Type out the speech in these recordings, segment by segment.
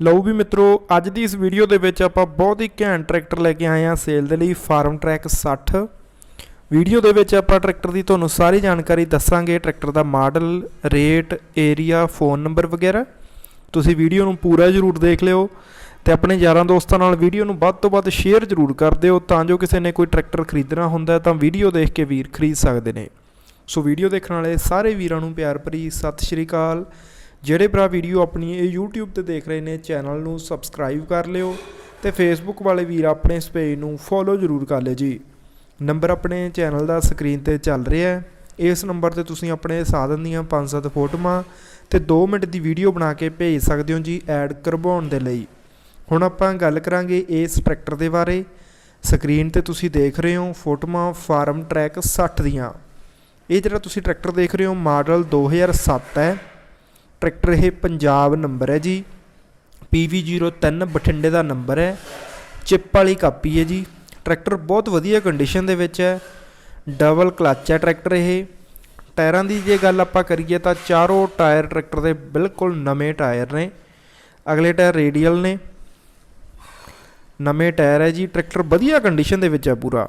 ਲਓ ਵੀ ਮਿੱਤਰੋ, ਅੱਜ ਦੀ ਇਸ ਵੀਡੀਓ ਦੇ ਵਿੱਚ ਆਪਾਂ ਬਹੁਤ ਹੀ ਘੈਂਟ ਟਰੈਕਟਰ ਲੈ ਕੇ ਆਏ ਹਾਂ ਸੇਲ ਦੇ ਲਈ ਫਾਰਮ ਟਰੈਕ 60 ਵੀਡੀਓ ਦੇ ਵਿੱਚ ਆਪਾਂ ਟਰੈਕਟਰ ਦੀ ਤੁਹਾਨੂੰ ਸਾਰੀ ਜਾਣਕਾਰੀ ਦੱਸਾਂਗੇ, ਟਰੈਕਟਰ ਦਾ model, rate, area, phone number ਵਗੈਰਾ। ਤੁਸੀਂ ਵੀਡੀਓ ਨੂੰ ਪੂਰਾ ਜ਼ਰੂਰ ਦੇਖ ਲਿਓ ਤੇ ਆਪਣੇ ਯਾਰਾਂ ਦੋਸਤਾਂ ਨਾਲ ਵੀਡੀਓ ਨੂੰ ਵੱਧ ਤੋਂ ਵੱਧ ਸ਼ੇਅਰ ਜ਼ਰੂਰ ਕਰ ਦਿਓ ਤਾਂ ਜੋ ਕਿਸੇ ਨੇ ਕੋਈ ਟਰੈਕਟਰ ਖਰੀਦਣਾ ਹੁੰਦਾ ਤਾਂ ਵੀਡੀਓ ਦੇਖ ਕੇ ਵੀਰ ਖਰੀਦ ਸਕਦੇ ਨੇ। ਸੋ ਵੀਡੀਓ ਦੇਖਣ ਵਾਲੇ ਸਾਰੇ ਵੀਰਾਂ ਨੂੰ ਪਿਆਰ ਭਰੀ ਸਤਿ ਸ਼੍ਰੀ ਅਕਾਲ। ਜਿਹੜੇ ਭਰਾ ਵੀਡੀਓ ਆਪਣੀ ਇਹ YouTube ਤੇ ਦੇਖ ਰਹੇ ਨੇ ਚੈਨਲ ਨੂੰ ਸਬਸਕ੍ਰਾਈਬ ਕਰ ਲਿਓ ਤੇ Facebook ਵਾਲੇ ਵੀਰ ਆਪਣੇ ਇਸ ਪੇਜ ਨੂੰ ਫੋਲੋ ਜ਼ਰੂਰ ਕਰ ਲਿਓ ਜੀ। ਨੰਬਰ ਆਪਣੇ ਚੈਨਲ ਦਾ ਸਕਰੀਨ ਤੇ ਚੱਲ ਰਿਹਾ ਹੈ। ਇਸ ਨੰਬਰ ਤੇ ਤੁਸੀਂ ਆਪਣੇ ਸਾਧਨ ਦੀਆਂ 5-7 ਫੋਟੋਆਂ ਤੇ 2 ਮਿੰਟ ਦੀ ਵੀਡੀਓ ਬਣਾ ਕੇ ਭੇਜ ਸਕਦੇ ਹੋ ਜੀ ਐਡ ਕਰਵਾਉਣ ਦੇ ਲਈ। ਹੁਣ ਆਪਾਂ ਗੱਲ ਕਰਾਂਗੇ ਇਸ ਟਰੈਕਟਰ ਦੇ ਬਾਰੇ। ਸਕਰੀਨ ਤੇ ਤੁਸੀਂ ਦੇਖ ਰਹੇ ਹੋ ਫੋਟੋਆਂ ਫਾਰਮ ਟਰੈਕ 60 ਦੀਆਂ। ਇਹ ਜਿਹੜਾ ਤੁਸੀਂ ਟਰੈਕਟਰ ਦੇਖ ਰਹੇ ਹੋ ਮਾਡਲ 2007 ਹੈ। ਟਰੈਕਟਰ ਇਹ ਪੰਜਾਬ ਨੰਬਰ ਹੈ ਜੀ। PV03 ਬਠਿੰਡੇ ਦਾ ਨੰਬਰ ਹੈ। ਚਿੱਪ ਵਾਲੀ ਕਾਪੀ ਹੈ ਜੀ। ਟਰੈਕਟਰ ਬਹੁਤ ਵਧੀਆ ਕੰਡੀਸ਼ਨ ਦੇ ਵਿੱਚ ਹੈ। ਡਬਲ ਕਲੱਚ ਹੈ ਟਰੈਕਟਰ ਇਹ। ਟਾਇਰਾਂ ਦੀ ਜੇ ਗੱਲ ਆਪਾਂ ਕਰੀਏ ਤਾਂ ਚਾਰੋਂ ਟਾਇਰ ਟਰੈਕਟਰ ਦੇ ਬਿਲਕੁਲ ਨਵੇਂ ਟਾਇਰ ਨੇ। ਅਗਲੇ ਟਾਇਰ ਰੇਡੀਅਲ ਨੇ। ਨਵੇਂ ਟਾਇਰ ਹੈ ਜੀ। ਟਰੈਕਟਰ ਵਧੀਆ ਕੰਡੀਸ਼ਨ ਦੇ ਵਿੱਚ ਹੈ ਪੂਰਾ।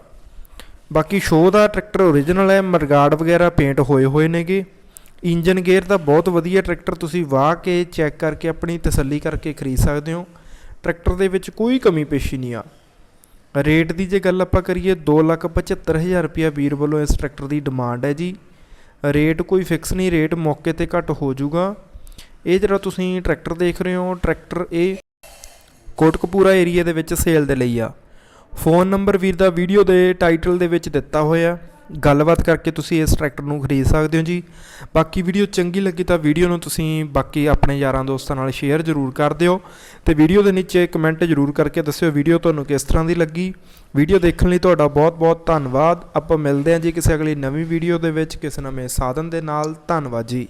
ਬਾਕੀ ਸ਼ੋਅ ਦਾ ਟਰੈਕਟਰ ਓਰੀਜਨਲ ਹੈ। ਮਰਗਾਰਡ ਵਗੈਰਾ ਪੇਂਟ ਹੋਏ ਹੋਏ ਨੇਗੇ। ਇੰਜਨ ਗੇਅਰ ਦਾ ਬਹੁਤ ਵਧੀਆ ਟਰੈਕਟਰ ਤੁਸੀਂ ਵਾਹ ਕੇ ਚੈੱਕ ਕਰਕੇ ਆਪਣੀ ਤਸੱਲੀ ਕਰਕੇ ਖਰੀਦ ਸਕਦੇ ਹੋ। ਟਰੈਕਟਰ ਦੇ ਵਿੱਚ ਕੋਈ ਕਮੀ ਪੇਸ਼ੀ ਨਹੀਂ ਆ। ਰੇਟ ਦੀ ਜੇ ਗੱਲ ਆਪਾਂ ਕਰੀਏ 275000 ਰੁਪਿਆ ਵੀਰ ਵੱਲੋਂ ਇਸ ਟਰੈਕਟਰ ਦੀ ਡਿਮਾਂਡ ਹੈ ਜੀ। ਰੇਟ ਕੋਈ ਫਿਕਸ ਨਹੀਂ, ਰੇਟ ਮੌਕੇ ਤੇ ਘੱਟ ਹੋ ਜਾਊਗਾ। ਇਹ ਜਿਹੜਾ ਤੁਸੀਂ ਟਰੈਕਟਰ ਦੇਖ ਰਹੇ ਹੋ, ਟਰੈਕਟਰ ਇਹ ਕੋਟਕਪੂਰਾ ਏਰੀਆ ਦੇ ਵਿੱਚ ਸੇਲ ਦੇ ਲਈ ਆ। ਫੋਨ ਨੰਬਰ ਵੀਰ ਦਾ ਵੀਡੀਓ ਦੇ ਟਾਈਟਲ ਦੇ ਵਿੱਚ ਦਿੱਤਾ ਹੋਇਆ। ਗੱਲਬਾਤ ਕਰਕੇ ਤੁਸੀਂ ਇਸ ਟਰੈਕਟਰ ਨੂੰ ਖਰੀਦ ਸਕਦੇ ਹੋ ਜੀ। ਬਾਕੀ ਵੀਡੀਓ ਚੰਗੀ ਲੱਗੀ ਤਾਂ ਵੀਡੀਓ ਨੂੰ ਤੁਸੀਂ ਬਾਕੀ ਆਪਣੇ ਯਾਰਾਂ ਦੋਸਤਾਂ ਨਾਲ ਸ਼ੇਅਰ ਜ਼ਰੂਰ ਕਰ ਦਿਓ ਤੇ ਵੀਡੀਓ ਦੇ ਨੀਚੇ ਕਮੈਂਟ ਜ਼ਰੂਰ ਕਰਕੇ ਦੱਸਿਓ ਵੀਡੀਓ ਤੁਹਾਨੂੰ ਕਿਸ ਤਰ੍ਹਾਂ ਦੀ ਲੱਗੀ। ਵੀਡੀਓ ਦੇਖਣ ਲਈ ਤੁਹਾਡਾ ਬਹੁਤ-ਬਹੁਤ ਧੰਨਵਾਦ। ਆਪਾਂ ਮਿਲਦੇ ਹਾਂ ਜੀ ਕਿਸੇ ਅਗਲੀ ਨਵੀਂ ਵੀਡੀਓ ਦੇ ਵਿੱਚ ਕਿਸੇ ਨਵੇਂ ਸਾਧਨ ਦੇ ਨਾਲ। ਧੰਨਵਾਦ ਜੀ।